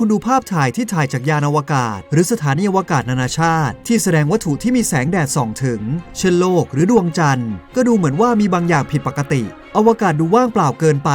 คุณดูภาพถ่ายที่ถ่ายจากยานอวกาศ หรือสถานีอวกาศนานาชาติ ที่แสดงวัตถุที่มีแสงแดดส่องถึง เช่นโลกหรือดวงจันทร์ ก็ดูเหมือนว่ามีบางอย่างผิดปกติ อวกาศดูว่างเปล่าเกินไป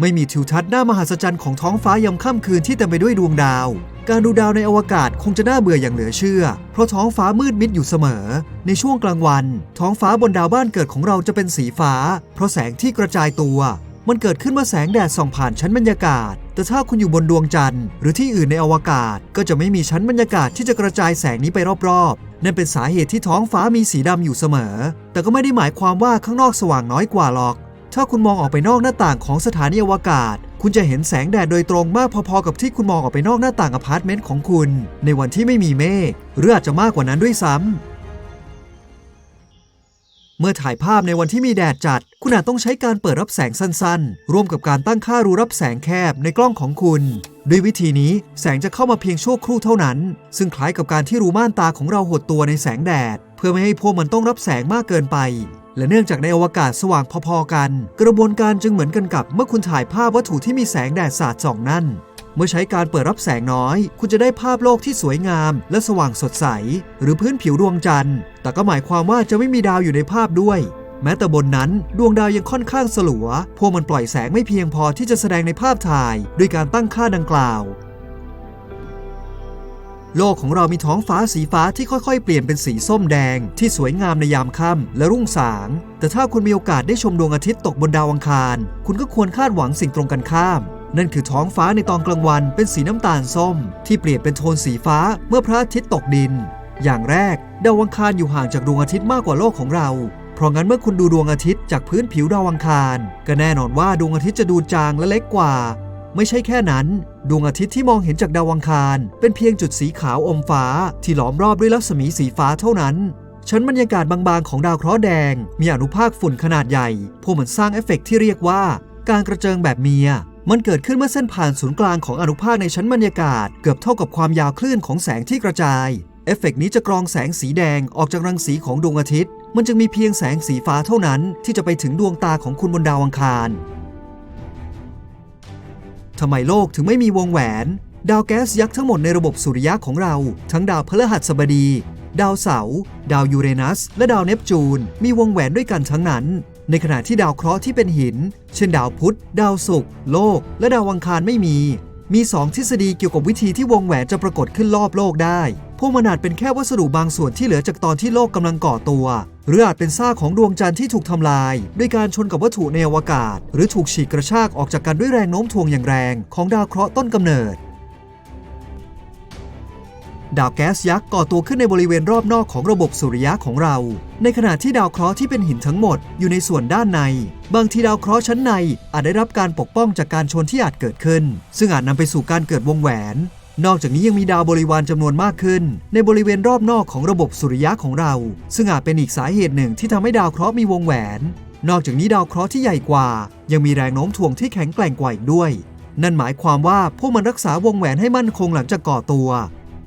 ไม่มีทิวทัศน์หน้ามหัศจรรย์ของท้องฟ้ายามค่ำคืนที่เต็มไปด้วยดวงดาว การดูดาวในอวกาศคงจะน่าเบื่ออย่างเหลือเชื่อ เพราะท้องฟ้ามืดมิดอยู่เสมอ ในช่วงกลางวัน ท้องฟ้าบนดาวบ้านเกิดของเราจะเป็นสีฟ้า เพราะแสงที่กระจายตัว มันเกิดขึ้นเมื่อแสงแดดส่องผ่านชั้นบรรยากาศ แต่ถ้าคุณอยู่บนดวงจันทร์หรือที่อื่นในอวกาศ ก็จะไม่มีชั้นบรรยากาศที่จะกระจายแสงนี้ไปรอบๆ นั่นเป็นสาเหตุที่ท้องฟ้ามีสีดำอยู่เสมอ แต่ก็ไม่ได้หมายความว่าข้างนอกสว่างน้อยกว่าหรอก ถ้าคุณมองออกไปนอกหน้าต่างของสถานีอวกาศ คุณจะเห็นแสงแดดโดยตรงมากพอๆกับที่คุณมองออกไปนอกหน้าต่างอพาร์ตเมนต์ของคุณ ในวันที่ไม่มีเมฆหรืออาจจะมากกว่านั้นด้วยซ้ำ เมื่อถ่ายภาพในวันที่มีแดดจัด คุณอาจต้องใช้การเปิดรับแสงสั้นๆ ร่วมกับการตั้งค่ารูรับแสงแคบในกล้องของคุณ ด้วยวิธีนี้แสงจะเข้ามาเพียงชั่วครู่เท่านั้น ซึ่งคล้ายกับการที่รูม่านตาของเราหดตัวในแสงแดด เพื่อไม่ให้พวกมันต้องรับแสงมากเกินไป และเนื่องจากในอวกาศสว่างพอๆกัน กระบวนการจึงเหมือนกันกับเมื่อคุณถ่ายภาพวัตถุที่มีแสงแดดสาดส่องนั่น เมื่อใช้การเปิดรับแสงน้อย คุณจะได้ภาพโลกที่สวยงาม และสว่างสดใส หรือพื้นผิวดวงจันทร์ แต่ก็หมายความว่าจะไม่มีดาวอยู่ในภาพด้วย แม้แต่บนนั้นดวงดาวยังค่อนข้างสลัว พวกมันปล่อยแสงไม่เพียงพอที่จะแสดงในภาพถ่ายด้วยการตั้งค่าดังกล่าว โลกของเรามีท้องฟ้าสีฟ้าที่ค่อยๆ เปลี่ยนเป็นสีส้มแดง ที่สวยงามในยามค่ำและรุ่งสาง แต่ถ้าคุณมีโอกาสได้ชมดวงอาทิตย์ตกบนดาวอังคาร คุณก็ควรคาดหวังสิ่งตรงกันข้าม นั่นคือท้องฟ้าในตอนกลางวันเป็นสีน้ำตาลส้ม ที่เปลี่ยนเป็นโทนสีฟ้าเมื่อพระอาทิตย์ตกดิน อย่างแรกดาวอังคารอยู่ห่างจากดวงอาทิตย์มากกว่าโลกของเรา เพราะงั้นเมื่อคุณดูดวงอาทิตย์จากพื้นผิวดาวอังคาร ก็แน่นอนว่าดวงอาทิตย์จะดูจางและเล็กกว่า ไม่ใช่แค่นั้น ดวงอาทิตย์ที่มองเห็นจากดาวอังคาร เป็นเพียงจุดสีขาวอมฟ้าที่ล้อมรอบด้วยรัศมีสีฟ้าเท่านั้นชั้นบรรยากาศบางๆ ของดาวเคราะห์แดง มีอนุภาคฝุ่นขนาดใหญ่ พวกมันสร้างเอฟเฟกต์ที่เรียกว่า การกระเจิงแบบเมีย มันเกิดขึ้นเมื่อเส้นผ่านศูนย์กลางของอนุภาคในชั้นบรรยากาศ เกือบเท่ากับความยาวคลื่นของแสงที่กระจาย เอฟเฟกต์นี้จะกรองแสงสีแดงออกจากรังสีของดวงอาทิตย์ มันจึงมีเพียงแสงสีฟ้าเท่านั้น ที่จะไปถึงดวงตาของคุณบนดาวอังคารทำไมโลกถึงไม่มีวงแหวน ดาวแก๊สยักษ์ทั้งหมดในระบบสุริยะของเรา ทั้งดาวพฤหัสบดี ดาวเสาร์ดาวยูเรนัส และดาวเนปจูน มีวงแหวนด้วยกันทั้งนั้น ในขณะที่ดาวเคราะห์ที่เป็นหิน เช่นดาวพุธ ดาวศุกร์โลก และดาวอังคารไม่มี มีสองทฤษฎีเกี่ยวกับวิธีที่วงแหวนจะปรากฏขึ้นรอบโลกได้ พวกมันอาจเป็นแค่วัสดุบางส่วนที่เหลือจากตอนที่โลกกำลังก่อตัว หรืออาจเป็นซากของดวงจันทร์ที่ถูกทำลาย ด้วยการชนกับวัตถุในอวกาศ หรือถูกฉีกกระชากออกจากกันด้วยแรงโน้มถ่วงอย่างแรง ของดาวเคราะห์ต้นกำเนิด ดาวแก๊สยักษ์ก่อตัวขึ้นในบริเวณรอบนอกของระบบสุริยะของเรา ในขณะที่ดาวเคราะห์ที่เป็นหินทั้งหมดอยู่ในส่วนด้านใน บางทีดาวเคราะห์ชั้นในอาจได้รับการปกป้องจากการชนที่อาจเกิดขึ้น ซึ่งอาจนำไปสู่การเกิดวงแหวน นอกจากนี้ยังมีดาวบริวารจำนวนมากขึ้น ในบริเวณรอบนอกของระบบสุริยะของเรา ซึ่งอาจเป็นอีกสาเหตุหนึ่งที่ทำให้ดาวเคราะห์มีวงแหวน นอกจากนี้ดาวเคราะห์ที่ใหญ่กว่า ยังมีแรงโน้มถ่วงที่แข็งแกร่งกว่าอีกด้วย นั่นหมายความว่าพวกมันรักษาวงแหวนให้มั่นคงหลังจากก่อตัว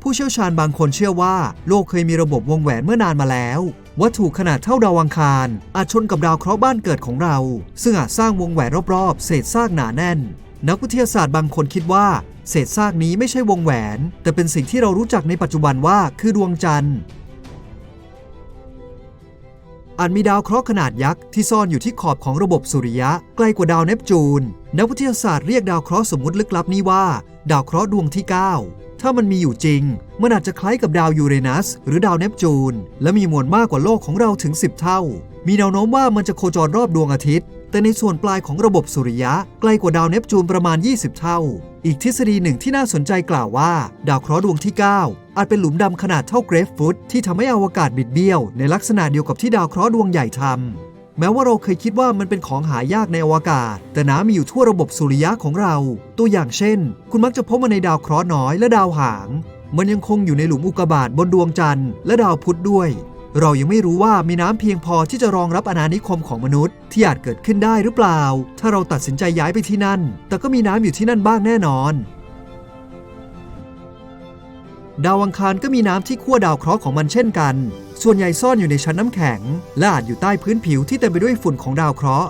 ผู้เชี่ยวชาญบางคนเชื่อว่า โลกเคยมีระบบวงแหวนเมื่อนานมาแล้ว วัตถุขนาดเท่าดาวอังคาร อาจชนกับดาวเคราะห์บ้านเกิดของเรา ซึ่งอาจสร้างวงแหวนรอบๆ เศษซากหนาแน่น นักวิทยาศาสตร์บางคนคิดว่า เศษซากนี้ไม่ใช่วงแหวน แต่เป็นสิ่งที่เรารู้จักในปัจจุบันว่าคือดวงจันทร์อาจมีดาวเคราะห์ขนาดยักษ์ที่ซ่อนอยู่ที่ขอบของระบบสุริยะ ใกล้กว่าดาวเนปจูน นักวิทยาศาสตร์เรียกดาวเคราะห์สมมติลึกลับนี้ว่า ดาวเคราะห์ดวงที่ 9 ถ้ามันมีอยู่จริง มันอาจจะคล้ายกับดาวยูเรนัส หรือดาวเนปจูน และมีมวลมากกว่าโลกของเราถึง 10 เท่า มีแนวโน้มว่ามันจะโคจรรอบดวงอาทิตย์ แต่ในส่วนปลายของระบบสุริยะใกล้กว่าดาวเนปจูนประมาณ 20 เท่า อีกทฤษฎีหนึ่งที่น่าสนใจกล่าวว่า ดาวเคราะห์ดวงที่ 9 อาจเป็นหลุมดำขนาดเท่าเกรฟฟุตที่ทำให้อวกาศบิดเบี้ยว ในลักษณะเดียวกับที่ดาวเคราะห์ดวงใหญ่ทำ แม้ว่าเราเคยคิดว่ามันเป็นของหายากในอวกาศ แต่น้ำมีอยู่ทั่วระบบสุริยะของเรา ตัวอย่างเช่น คุณมักจะพบมันในดาวเคราะห์น้อยและดาวหาง มันยังคงอยู่ในหลุมอุกกาบาตบนดวงจันทร์และดาวพุธด้วย เรายังไม่รู้ว่ามีน้ำเพียงพอที่จะรองรับอาณานิคมของมนุษย์ ที่อาจเกิดขึ้นได้หรือเปล่า ถ้าเราตัดสินใจย้ายไปที่นั่น แต่ก็มีน้ำอยู่ที่นั่นบ้างแน่นอนดาวอังคารก็มีน้ำที่ขั้วดาวเคราะห์ของมันเช่นกัน ส่วนใหญ่ซ่อนอยู่ในชั้นน้ำแข็ง และอาจอยู่ใต้พื้นผิวที่เต็มไปด้วยฝุ่นของดาวเคราะห์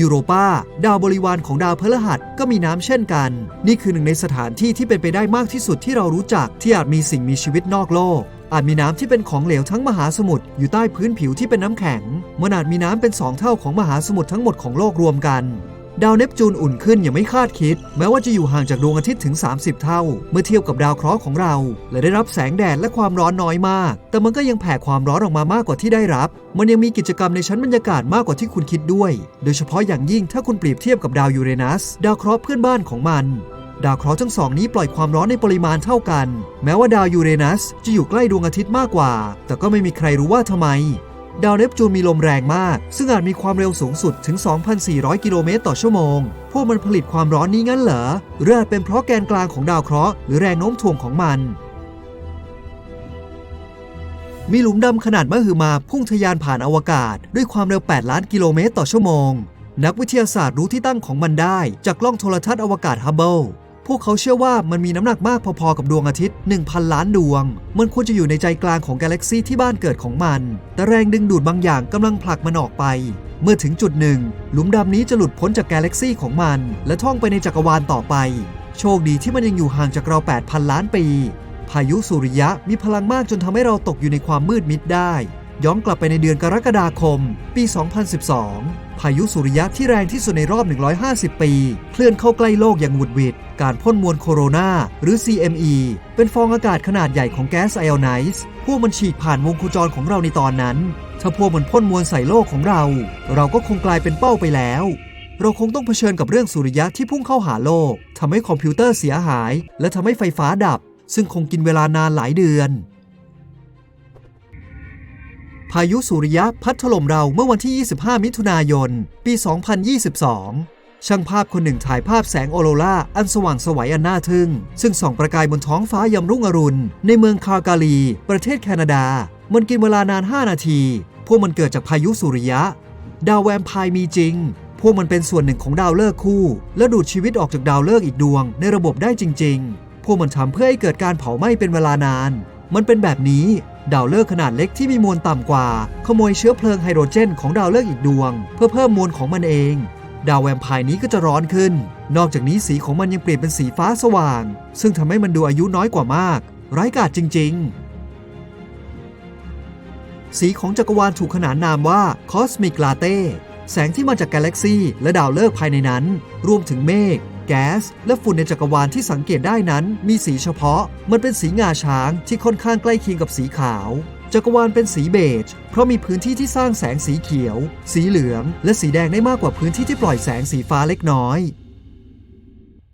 ยูโรปาดาวบริวารของดาวพฤหัสก็มีน้ำเช่นกัน นี่คือหนึ่งในสถานที่ที่เป็นไปได้มากที่สุดที่เรารู้จักที่อาจมีสิ่งมีชีวิตนอกโลก อาจมีน้ำที่เป็นของเหลวทั้งมหาสมุทรอยู่ใต้พื้นผิวที่เป็นน้ำแข็งมันอาจมีน้ำเป็นสองเท่าของมหาสมุทรทั้งหมดของโลกรวมกัน ดาวเนปจูนอุ่นขึ้นอย่างไม่คาดคิด แม้ว่าจะอยู่ห่างจากดวงอาทิตย์ถึง 30 เท่า เมื่อเทียบกับดาวเคราะห์ของเรา และได้รับแสงแดดและความร้อนน้อยมาก แต่มันก็ยังแผ่ความร้อนออกมามากกว่าที่ได้รับ มันยังมีกิจกรรมในชั้นบรรยากาศมากกว่าที่คุณคิดด้วย โดยเฉพาะอย่างยิ่งถ้าคุณเปรียบเทียบกับดาวยูเรนัส ดาวเคราะห์เพื่อนบ้านของมันดาวเคราะห์ทั้งสองนี้ปล่อยความร้อนในปริมาณเท่ากัน แม้ว่าดาวยูเรนัสจะอยู่ใกล้ดวงอาทิตย์มากกว่า แต่ก็ไม่มีใครรู้ว่าทำไม ดาวเนปจูนมีลมแรงมาก ซึ่งอาจมีความเร็วสูงสุดถึง 2,400 กิโลเมตรต่อชั่วโมง พวกมันผลิตความร้อนนี้งั้นเหรอ หรืออาจเป็นเพราะแกนกลางของดาวเคราะห์หรือแรงโน้มถ่วงของมัน มีหลุมดำขนาดมหึมาพุ่งทะยานผ่านอวกาศ ด้วยความเร็ว 8 ล้านกิโลเมตรต่อชั่วโมง นักวิทยาศาสตร์รู้ที่ตั้งของมันได้ จากกล้องโทรทัศน์อวกาศฮับเบิล พวกเขาเชื่อว่ามันมีน้ำหนักมากพอๆกับดวงอาทิตย์ 1,000 ล้านดวง มันควรจะอยู่ในใจกลางของกาแล็กซีที่บ้านเกิดของมัน แต่แรงดึงดูดบางอย่างกำลังผลักมันออกไป เมื่อถึงจุดหนึ่ง หลุมดำนี้จะหลุดพ้นจากกาแล็กซีของมัน และท่องไปในจักรวาลต่อไป โชคดีที่มันยังอยู่ห่างจากเรา 8,000 ล้านปี พายุสุริยะมีพลังมากจนทำให้เราตกอยู่ในความมืดมิดได้ ย้อนกลับไปในเดือนกรกฎาคม ปี 2012 พายุสุริยะที่แรงที่สุดในรอบ 150 ปี เคลื่อนเข้าใกล้โลกอย่างหวุดหวิด การพ่นมวลโคโรนาหรือ CME เป็นฟองอากาศขนาดใหญ่ของแก๊สไอออนไนซ์พวกมันฉีดผ่านวงโคจรของเราในตอนนั้น ถ้าพวกมันพ่นมวลใส่โลกของเรา เราก็คงกลายเป็นเป้าไปแล้วเราคงต้องเผชิญกับเรื่องสุริยะที่พุ่งเข้าหาโลกทำให้คอมพิวเตอร์เสียหาย และทำให้ไฟฟ้าดับ ซึ่งคงกินเวลานานหลายเดือน พายุสุริยะพัดถล่มเราเมื่อวันที่ 25 มิถุนายน ปี 2022 ช่างภาพคนหนึ่งถ่ายภาพแสงออโรราอันสว่างสวัยอันน่าทึ่ง ซึ่งส่องประกายบนท้องฟ้ายามรุ่งอรุณ ในเมืองคาร์กาลี ประเทศแคนาดา มันกินเวลานาน 5 นาที พวกมันเกิดจากพายุสุริยะ ดาวแวมไพร์มีจริง พวกมันเป็นส่วนหนึ่งของดาวฤกษ์คู่ และดูดชีวิตออกจากดาวฤกษ์อีกดวงในระบบได้จริง ๆ พวกมันทำเพื่อให้เกิดการเผาไหม้เป็นเวลานาน มันเป็นแบบนี้ ดาวฤกษ์ขนาดเล็กที่มีมวลต่ำกว่า ขโมยเชื้อเพลิงไฮโดรเจนของดาวฤกษ์อีกดวง เพื่อเพิ่มมวลของมันเอง ดาวแวมไพร์นี้ก็จะร้อนขึ้น นอกจากนี้สีของมันยังเปลี่ยนเป็นสีฟ้าสว่าง ซึ่งทำให้มันดูอายุน้อยกว่ามาก ไร้กาจจริง ๆ สีของจักรวาลถูกขนานนามว่าคอสมิกลาเต้แสงที่มาจากกาแล็กซีและดาวฤกษ์ภายในนั้น รวมถึงเมฆ แก๊ส และฝุ่นในจักรวาลที่สังเกตได้นั้น มีสีเฉพาะ มันเป็นสีงาช้างที่ค่อนข้างใกล้เคียงกับสีขาว จักรวาลเป็นสีเบจ เพราะมีพื้นที่ที่สร้างแสงสีเขียว สีเหลือง และสีแดงได้มากกว่าพื้นที่ที่ปล่อยแสงสีฟ้าเล็กน้อย